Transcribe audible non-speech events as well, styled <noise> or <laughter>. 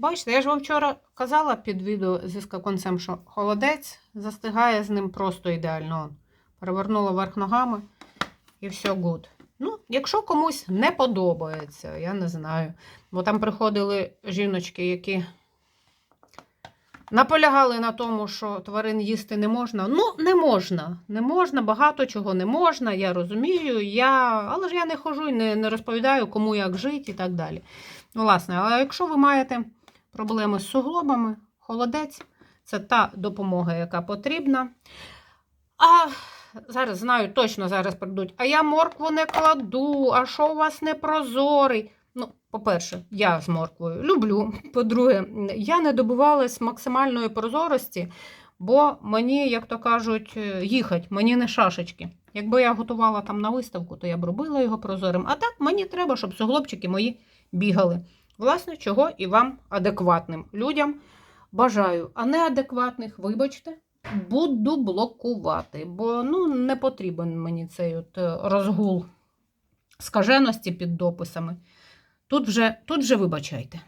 Бачите, я ж вам вчора казала під відео зі скаконцем, що холодець застигає з ним просто ідеально. Перевернула вверх ногами і все гуд. Ну, якщо комусь не подобається, я не знаю. Бо там приходили жіночки, які наполягали на тому, що тварин їсти не можна. Ну, не можна. Не можна, багато чого не можна, я розумію. Я... Але ж я не хожу і не, не розповідаю, кому як жити і так далі. Ну, власне, але якщо ви маєте проблеми з суглобами, холодець це та допомога, яка потрібна. А зараз знаю, точно зараз прийдуть. А я моркву не кладу, а що у вас не прозорий? Ну, по-перше, я з морквою люблю. <laughs> По-друге, я не добивалась максимальної прозорості, бо мені, як то кажуть, їхать, мені не шашечки. Якби я готувала там на виставку, то я б робила його прозорим. А так мені треба, щоб суглобчики мої бігали. Власне, чого і вам адекватним людям бажаю, а неадекватних, вибачте, буду блокувати, бо ну, не потрібен мені цей от е, розгул скаженості під дописами. Тут вже, тут вже вибачайте.